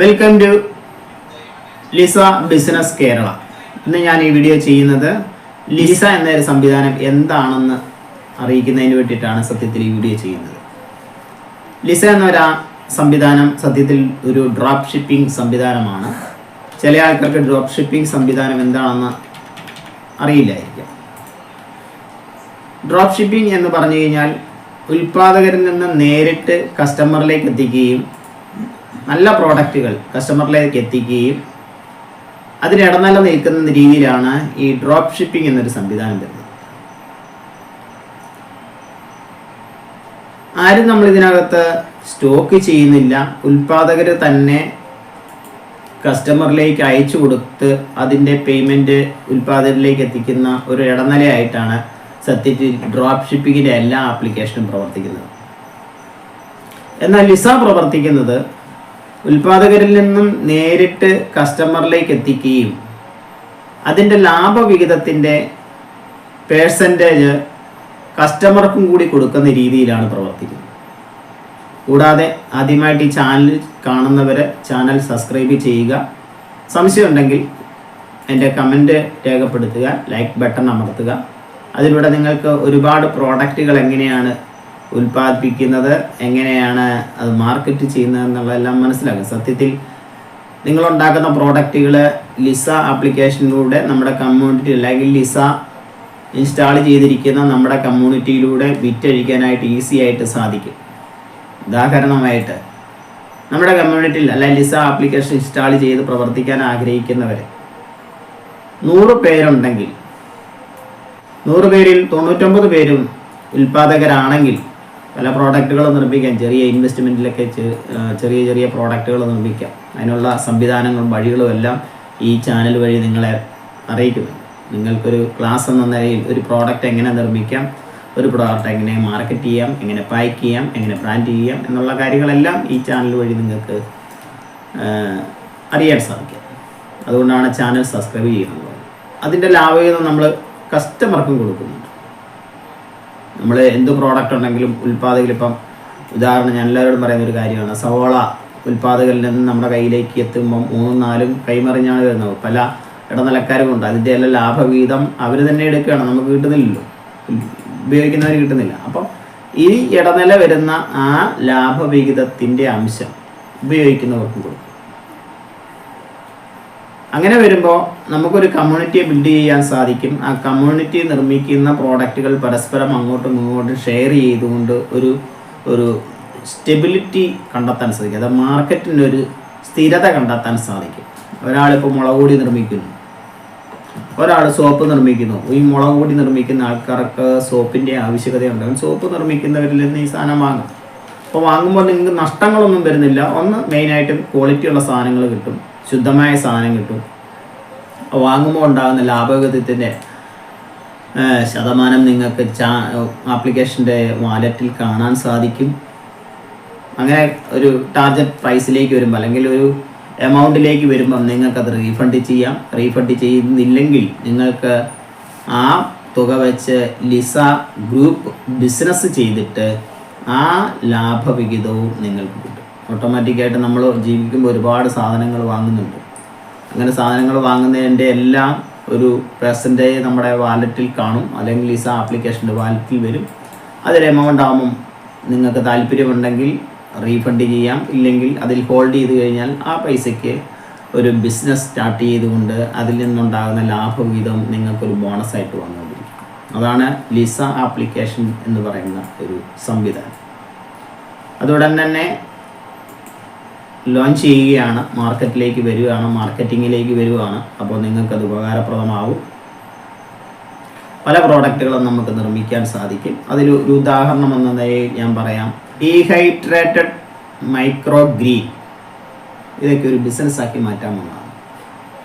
Welcome to Lisa business Kerala ഇന്ന് ഞാൻ ഈ വീഡിയോ ചെയ്യുന്നത് ലിസ എന്നൊരു സംവിധാനം എന്താണെന്ന് അറിയിക്കുന്നതിന് വേണ്ടിയിട്ടാണ് സത്യത്തിൽ ഈ വീഡിയോ ചെയ്യുന്നത്. ലിസ എന്നൊരു സംവിധാനം സത്യത്തിൽ ഒരു ഡ്രോപ്പ് ഷിപ്പിംഗ് സംവിധാനമാണ്. ചില ആൾക്കാർക്ക് ഡ്രോപ്പ് ഷിപ്പിംഗ് സംവിധാനം എന്താണെന്ന് അറിയില്ലായിരിക്കാം. ഡ്രോപ്പ് ഷിപ്പിംഗ് എന്ന് പറഞ്ഞു കഴിഞ്ഞാൽ ഉൽപാദകരിൽ നിന്ന് നേരിട്ട് കസ്റ്റമറിലേക്ക് എത്തിക്കുകയും നല്ല പ്രോഡക്റ്റുകൾ കസ്റ്റമറിലേക്ക് എത്തിക്കുകയും അതിന് നിൽക്കുന്ന രീതിയിലാണ് ഈ ഡ്രോപ്പ് ഷിപ്പിംഗ് എന്നൊരു സംവിധാനം വരുന്നത്. ആരും നമ്മൾ ഇതിനകത്ത് സ്റ്റോക്ക് ചെയ്യുന്നില്ല. ഉൽപാദകർ തന്നെ കസ്റ്റമറിലേക്ക് അയച്ചു കൊടുത്ത് അതിന്റെ പേയ്മെന്റ് ഉൽപാദകരിലേക്ക് എത്തിക്കുന്ന ഒരു ഇടനിലയായിട്ടാണ് സത്യത്തിൽ ഡ്രോപ്പ് ഷിപ്പിങ്ങിന്റെ എല്ലാ ആപ്ലിക്കേഷനും പ്രവർത്തിക്കുന്നത്. എന്നാൽ ലിസ പ്രവർത്തിക്കുന്നത് ഉൽപാദകരിൽ നിന്നും നേരിട്ട് കസ്റ്റമറിലേക്ക് എത്തിക്കുകയും അതിന്റെ ലാഭവിഹിതത്തിന്റെ പേഴ്സന്റേജ് കസ്റ്റമർക്കും കൂടി കൊടുക്കുന്ന രീതിയിലാണ് പ്രവർത്തിക്കുന്നത്. കൂടാതെ ആദ്യമായിട്ട് ഈ ചാനൽ കാണുന്നവർ ചാനൽ സബ്സ്ക്രൈബ് ചെയ്യുക. സംശയം ഉണ്ടെങ്കിൽ എന്റെ കമന്റ് രേഖപ്പെടുത്തുക ലൈക്ക് ബട്ടൺ അമർത്തുക. അതിലൂടെ നിങ്ങൾക്ക് ഒരുപാട് പ്രോഡക്റ്റുകൾ എങ്ങനെയാണ് ഉൽപ്പാദിപ്പിക്കുന്നത് എങ്ങനെയാണ് അത് മാർക്കറ്റ് ചെയ്യുന്നത് എന്നുള്ളതെല്ലാം മനസ്സിലാക്കുക. സത്യത്തിൽ നിങ്ങളുണ്ടാക്കുന്ന പ്രോഡക്റ്റുകൾ ലിസ ആപ്ലിക്കേഷനിലൂടെ നമ്മുടെ കമ്മ്യൂണിറ്റി അല്ലെങ്കിൽ ലിസ ഇൻസ്റ്റാൾ ചെയ്തിരിക്കുന്ന നമ്മുടെ കമ്മ്യൂണിറ്റിയിലൂടെ വിറ്റഴിക്കാനായിട്ട് ഈസി ആയിട്ട് സാധിക്കും. ഉദാഹരണമായിട്ട് നമ്മുടെ കമ്മ്യൂണിറ്റിയിൽ അല്ല ലിസ ആപ്ലിക്കേഷൻ ഇൻസ്റ്റാൾ ചെയ്ത് പ്രവർത്തിക്കാൻ ആഗ്രഹിക്കുന്നവർ നൂറ് പേരുണ്ടെങ്കിൽ നൂറ് പേരിൽ തൊണ്ണൂറ്റൊമ്പത് പേരും ഉൽപാദകരാണെങ്കിൽ പല പ്രോഡക്റ്റുകൾ നിർമ്മിക്കാം. ചെറിയ ഇൻവെസ്റ്റ്മെന്റിലൊക്കെ ചെറിയ ചെറിയ പ്രോഡക്റ്റുകൾ നിർമ്മിക്കാം. അതിനുള്ള സംവിധാനങ്ങളും വഴികളും എല്ലാം ഈ ചാനൽ വഴി നിങ്ങളെ അറിയിക്കുന്നു നിങ്ങൾക്കൊരു ക്ലാസ് എന്ന നിലയിൽ ഒരു പ്രോഡക്റ്റ് എങ്ങനെ നിർമ്മിക്കാം ഒരു പ്രോഡക്റ്റ് എങ്ങനെ മാർക്കറ്റ് ചെയ്യാം എങ്ങനെ പാക്ക് ചെയ്യാം എങ്ങനെ ബ്രാൻഡ് ചെയ്യാം എന്നുള്ള കാര്യങ്ങളെല്ലാം ഈ ചാനൽ വഴി നിങ്ങൾക്ക് അറിയാൻ സാധിക്കും. അതുകൊണ്ടാണ് ചാനൽ സബ്സ്ക്രൈബ് ചെയ്യുന്നത് അതിന്റെ ലാഭവിഹിതം നമ്മൾ കസ്റ്റമർക്കും കൊടുക്കുന്നുണ്ട് നമ്മൾ എന്ത് പ്രോഡക്റ്റ് ഉണ്ടെങ്കിലും ഉൽപ്പാദകർ ഇപ്പം ഉദാഹരണം ഞാൻ എല്ലാവരോടും പറയുന്ന ഒരു കാര്യമാണ്. സവോള ഉൽപ്പാദകരിൽ നിന്ന് നമ്മുടെ കയ്യിലേക്ക് എത്തുമ്പം മൂന്നും നാലും കൈമറിഞ്ഞാണ് വരുന്നത്. പല ഇടനിലക്കാരും അതിന്റെ എല്ലാം ലാഭവിഹിതം അവർ തന്നെ എടുക്കുകയാണ്. നമുക്ക് കിട്ടുന്നില്ലല്ലോ. ഉപയോഗിക്കുന്നവർ കിട്ടുന്നില്ല. അപ്പം ഈ ഇടനില വരുന്ന ആ ലാഭവിഹിതത്തിന്റെ അംശം ഉപയോഗിക്കുന്നവർക്കും കൊടുക്കും. അങ്ങനെ വരുമ്പോൾ നമുക്കൊരു കമ്മ്യൂണിറ്റിയെ ബിൽഡ് ചെയ്യാൻ സാധിക്കും. ആ കമ്മ്യൂണിറ്റി നിർമ്മിക്കുന്ന പ്രോഡക്റ്റുകൾ പരസ്പരം അങ്ങോട്ടും ഇങ്ങോട്ടും ഷെയർ ചെയ്തുകൊണ്ട് ഒരു ഒരു സ്റ്റെബിലിറ്റി കണ്ടെത്താൻ സാധിക്കും. അത് മാർക്കറ്റിന്റെ ഒരു സ്ഥിരത കണ്ടെത്താൻ സാധിക്കും. ഒരാളിപ്പോൾ മുളക് പൊടി നിർമ്മിക്കുന്നു. ഒരാൾ സോപ്പ് നിർമ്മിക്കുന്നു. ഈ മുളക് പൊടി നിർമ്മിക്കുന്ന ആൾക്കാർക്ക് സോപ്പിന്റെ ആവശ്യകതയുണ്ടാകും സോപ്പ് നിർമ്മിക്കുന്നവരിൽ നിന്ന് ഈ സാധനം വാങ്ങും. അപ്പോൾ വാങ്ങുമ്പോൾ നിങ്ങൾക്ക് നഷ്ടങ്ങളൊന്നും വരുന്നില്ല. ഒന്ന് മെയിനായിട്ടും ക്വാളിറ്റിയുള്ള സാധനങ്ങൾ കിട്ടും. ശുദ്ധമായ സാധനം കിട്ടും. വാങ്ങുമ്പോൾ ഉണ്ടാകുന്ന ലാഭവിഹിതത്തിന്റെ ശതമാനം നിങ്ങൾക്ക് ചാ ആപ്ലിക്കേഷന്റെ വാലറ്റിൽ കാണാൻ സാധിക്കും. അങ്ങനെ ഒരു ടാർഗറ്റ് പ്രൈസിലേക്ക് വരുമ്പോൾ അല്ലെങ്കിൽ ഒരു എമൗണ്ടിലേക്ക് വരുമ്പം നിങ്ങൾക്കത് റീഫണ്ട് ചെയ്യാം. റീഫണ്ട് ചെയ്യുന്നില്ലെങ്കിൽ നിങ്ങൾക്ക് ആ തുക വെച്ച് ലിസ ഗ്രൂപ്പ് ബിസിനസ് ചെയ്തിട്ട് ആ ലാഭവിഹിതവും നിങ്ങൾക്ക് കിട്ടും. ഓട്ടോമാറ്റിക്കായിട്ട് നമ്മൾ ജീവിക്കുമ്പോൾ ഒരുപാട് സാധനങ്ങൾ വാങ്ങുന്നുണ്ട്. അങ്ങനെ സാധനങ്ങൾ വാങ്ങുന്നതിന്റെ എല്ലാം ഒരു പെർസെന്റേജ് നമ്മുടെ വാലറ്റിൽ കാണും. അല്ലെങ്കിൽ ഈസ ആപ്ലിക്കേഷന്റെ വാലറ്റിൽ വരും. അതൊരു എമൗണ്ട് ആകുമ്പം നിങ്ങൾക്ക് താല്പര്യമുണ്ടെങ്കിൽ റീഫണ്ട് ചെയ്യാം. ഇല്ലെങ്കിൽ അതിൽ ഹോൾഡ് ചെയ്ത് കഴിഞ്ഞാൽ ആ പൈസയ്ക്ക് ഒരു ബിസിനസ് സ്റ്റാർട്ട് ചെയ്തുകൊണ്ട് അതിൽ നിന്നുണ്ടാകുന്ന ലാഭവിഹിതം നിങ്ങൾക്കൊരു ബോണസായിട്ട് വന്നുകൊണ്ടിരിക്കും. അതാണ് ലിസ ആപ്ലിക്കേഷൻ എന്ന് പറയുന്ന ഒരു സംവിധാനം. അതുടൻ തന്നെ ലോഞ്ച് ചെയ്യുകയാണ് മാർക്കറ്റിലേക്ക് വരികയാണ് മാർക്കറ്റിങ്ങിലേക്ക് വരികയാണ്. അപ്പോൾ നിങ്ങൾക്കത് ഉപകാരപ്രദമാവും. പല പ്രോഡക്റ്റുകളും നമുക്ക് നിർമ്മിക്കാൻ സാധിക്കും. അതിലൊരു ഉദാഹരണം എന്ന നിലയിൽ ഞാൻ പറയാം. ഡീഹൈഡ്രേറ്റഡ് മൈക്രോ ഗ്രീൻ ഇതൊക്കെ ഒരു ബിസിനസ്സാക്കി മാറ്റാമെന്നാണ്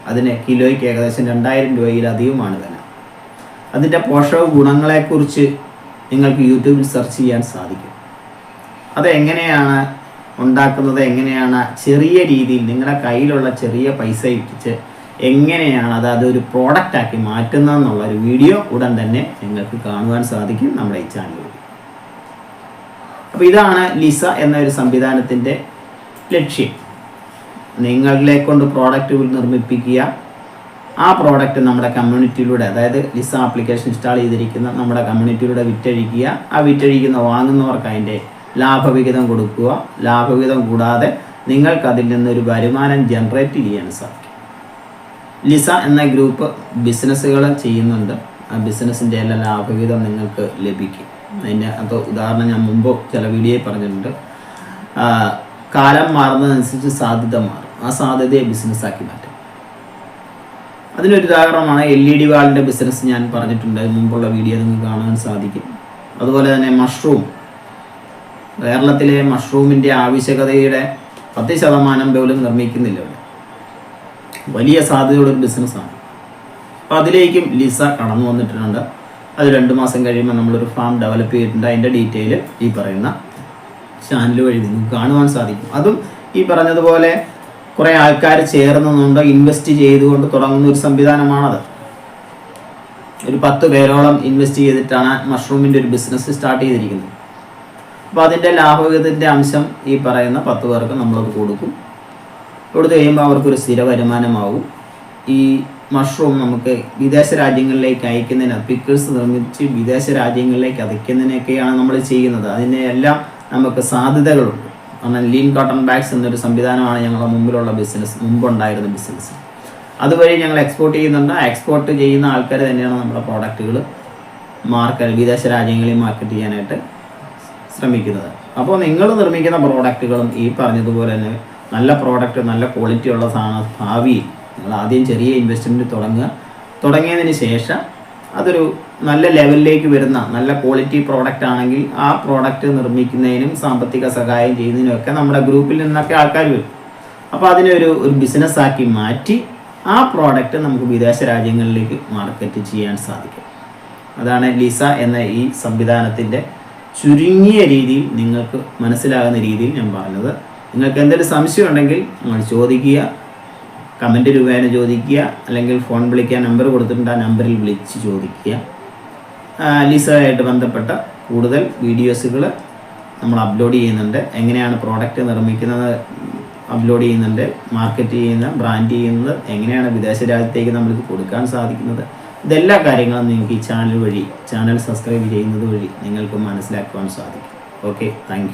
അതിന് കിലോയ്ക്ക് ഏകദേശം രണ്ടായിരം രൂപയിലധികമാണ് വില. അതിന്റെ പോഷക ഗുണങ്ങളെക്കുറിച്ച് നിങ്ങൾക്ക് യൂട്യൂബിൽ സെർച്ച് ചെയ്യാൻ സാധിക്കും. അത് എങ്ങനെയാണ് ഉണ്ടാക്കുന്നത് എങ്ങനെയാണ്? ചെറിയ രീതിയിൽ നിങ്ങളുടെ കയ്യിലുള്ള ചെറിയ പൈസ ഇട്ടിച്ച് എങ്ങനെയാണ് അത് അതൊരു പ്രോഡക്റ്റാക്കി മാറ്റുന്നതെന്നുള്ള ഒരു വീഡിയോ ഉടൻ തന്നെ നിങ്ങൾക്ക് കാണുവാൻ സാധിക്കും നമ്മുടെ ഈ ചാനലിൽ അപ്പോൾ ഇതാണ് ലിസ എന്ന ഒരു സംവിധാനത്തിന്റെ ലക്ഷ്യം. നിങ്ങളെ കൊണ്ട് പ്രോഡക്റ്റ് നിർമ്മിപ്പിക്കുക. ആ പ്രോഡക്റ്റ് നമ്മുടെ കമ്മ്യൂണിറ്റിയിലൂടെ അതായത് ലിസ ആപ്ലിക്കേഷൻ ഇൻസ്റ്റാൾ ചെയ്തിരിക്കുന്ന നമ്മുടെ കമ്മ്യൂണിറ്റിയിലൂടെ വിറ്റഴിക്കുക. ആ വിറ്റഴിക്കുന്ന വാങ്ങുന്നവർക്ക് അതിന്റെ ലാഭവിഹിതം കൊടുക്കുക. ലാഭവിഹിതം കൂടാതെ നിങ്ങൾക്കതിൽ നിന്നൊരു വരുമാനം ജനറേറ്റ് ചെയ്യാൻ സാധിക്കും ലിസ എന്ന ഗ്രൂപ്പ് ബിസിനസ്സുകൾ ചെയ്യുന്നുണ്ട്. ആ ബിസിനസ്സിന്റെ എല്ലാ ലാഭവിഹിതം നിങ്ങൾക്ക് ലഭിക്കും. അതിന്റെ അപ്പോൾ ഉദാഹരണം ഞാൻ മുമ്പ് ചില വീഡിയോയിൽ പറഞ്ഞിട്ടുണ്ട്. കാലം മാറുന്നതനുസരിച്ച് സാധ്യത മാറും. ആ സാധ്യതയെ ബിസിനസ്സാക്കി മാറ്റും. അതിനൊരു ഉദാഹരണമാണ് എൽ ഇ ഡി വാളിന്റെ ബിസിനസ് ഞാൻ പറഞ്ഞിട്ടുണ്ട്. മുമ്പുള്ള വീഡിയോ നിങ്ങൾക്ക് കാണാൻ സാധിക്കും. അതുപോലെ തന്നെ മഷ്റൂം കേരളത്തിലെ മഷ്റൂമിന്റെ ആവശ്യകതയുടെ പത്ത് ശതമാനം പോലും നിർമ്മിക്കുന്നില്ല ഇവിടെ വലിയ സാധ്യതയുള്ള ഒരു ബിസിനസ്സാണ്. അപ്പോൾ അതിലേക്കും ലിസ കടന്നു വന്നിട്ടുണ്ട്. അത് രണ്ട് മാസം കഴിയുമ്പോൾ നമ്മളൊരു ഫാം ഡെവലപ്പ് ചെയ്തിട്ടുണ്ട്. അതിന്റെ ഡീറ്റെയിൽ ഈ പറയുന്ന ചാനൽ വഴി നിങ്ങൾക്ക് കാണുവാൻ സാധിക്കും. അതും ഈ പറഞ്ഞതുപോലെ കുറേ ആൾക്കാർ ചേർന്നുകൊണ്ട് ഇൻവെസ്റ്റ് ചെയ്തുകൊണ്ട് തുടങ്ങുന്ന ഒരു സംവിധാനമാണത്. ഒരു പത്ത് പേരോളം ഇൻവെസ്റ്റ് ചെയ്തിട്ടാണ് മഷ്റൂമിന്റെ ഒരു ബിസിനസ് സ്റ്റാർട്ട് ചെയ്തിരിക്കുന്നത്. അപ്പോൾ അതിന്റെ ലാഭവിഹിതത്തിന്റെ അംശം ഈ പറയുന്ന പത്ത് പേർക്ക് നമ്മളത് കൊടുക്കും. കൊടുത്തു കഴിയുമ്പോൾ അവർക്കൊരു സ്ഥിര വരുമാനമാവും. ഈ മഷ്റൂം നമുക്ക് വിദേശ രാജ്യങ്ങളിലേക്ക് അയക്കുന്നതിന് പിക്കിൾസ് നിർമ്മിച്ച് വിദേശ രാജ്യങ്ങളിലേക്ക് അയക്കുന്നതിനൊക്കെയാണ് നമ്മൾ ചെയ്യുന്നത്. അതിനെല്ലാം നമുക്ക് സാധ്യതകളുണ്ട്. കാരണം ലീൻ കോട്ടൺ ബാഗ്സ് എന്നൊരു സംവിധാനമാണ് ഞങ്ങളുടെ മുമ്പിലുള്ള ബിസിനസ് മുമ്പുണ്ടായിരുന്ന ബിസിനസ് അതുവഴി ഞങ്ങൾ എക്സ്പോർട്ട് ചെയ്യുന്നുണ്ട്. എക്സ്പോർട്ട് ചെയ്യുന്ന ആൾക്കാർ തന്നെയാണ് നമ്മുടെ പ്രോഡക്റ്റുകൾ മാർക്കറ്റ് വിദേശ രാജ്യങ്ങളിൽ മാർക്കറ്റ് ചെയ്യാനായിട്ട് ശ്രമിക്കുന്നത്. അപ്പോൾ നിങ്ങൾ നിർമ്മിക്കുന്ന പ്രോഡക്റ്റുകളും ഈ പറഞ്ഞതുപോലെ തന്നെ നല്ല പ്രോഡക്റ്റ് നല്ല ക്വാളിറ്റി ഉള്ള സാധനം ഭാവിയിൽ നിങ്ങൾ ആദ്യം ചെറിയ ഇൻവെസ്റ്റ്മെന്റ് തുടങ്ങുക. തുടങ്ങിയതിന് ശേഷം അതൊരു നല്ല ലെവലിലേക്ക് വരുന്ന നല്ല ക്വാളിറ്റി പ്രോഡക്റ്റ് ആണെങ്കിൽ ആ പ്രോഡക്റ്റ് നിർമ്മിക്കുന്നതിനും സാമ്പത്തിക സഹായം ചെയ്യുന്നതിനുമൊക്കെ നമ്മുടെ ഗ്രൂപ്പിൽ നിന്നൊക്കെ ആൾക്കാർ വരും. അപ്പോൾ അതിനെ ഒരു ഒരു ബിസിനസ്സാക്കി മാറ്റി ആ പ്രോഡക്റ്റ് നമുക്ക് വിദേശ രാജ്യങ്ങളിലേക്ക് മാർക്കറ്റ് ചെയ്യാൻ സാധിക്കും. അതാണ് ലിസ എന്ന ഈ സംവിധാനത്തിന്റെ ചുരുങ്ങിയ രീതിയിൽ നിങ്ങൾക്ക് മനസ്സിലാകുന്ന രീതിയിൽ ഞാൻ പറഞ്ഞത്. നിങ്ങൾക്ക് എന്തെങ്കിലും സംശയം ഉണ്ടെങ്കിൽ നിങ്ങൾ ചോദിക്കുക കമന്റ് രൂപേണ ചോദിക്കുക അല്ലെങ്കിൽ ഫോൺ വിളിക്കാൻ നമ്പർ കൊടുത്തിട്ടുണ്ട് ആ നമ്പറിൽ വിളിച്ച് ചോദിക്കുക. ലിസയായിട്ട് ബന്ധപ്പെട്ട കൂടുതൽ വീഡിയോസുകൾ നമ്മൾ അപ്ലോഡ് ചെയ്യുന്നുണ്ട്. എങ്ങനെയാണ് പ്രോഡക്റ്റ് നിർമ്മിക്കുന്നത് അപ്ലോഡ് ചെയ്യുന്നുണ്ട് മാർക്കറ്റ് ചെയ്യുന്ന ബ്രാൻഡ് ചെയ്യുന്നത് എങ്ങനെയാണ് വിദേശ രാജ്യത്തേക്ക് നമ്മൾക്ക് കൊടുക്കാൻ സാധിക്കുന്നത് ഇതെല്ലാ കാര്യങ്ങളും നിങ്ങൾക്ക് ഈ ചാനൽ വഴി ചാനൽ സബ്സ്ക്രൈബ് ചെയ്യുന്നത് വഴി നിങ്ങൾക്ക് മനസ്സിലാക്കുവാൻ സാധിക്കും. Okay thank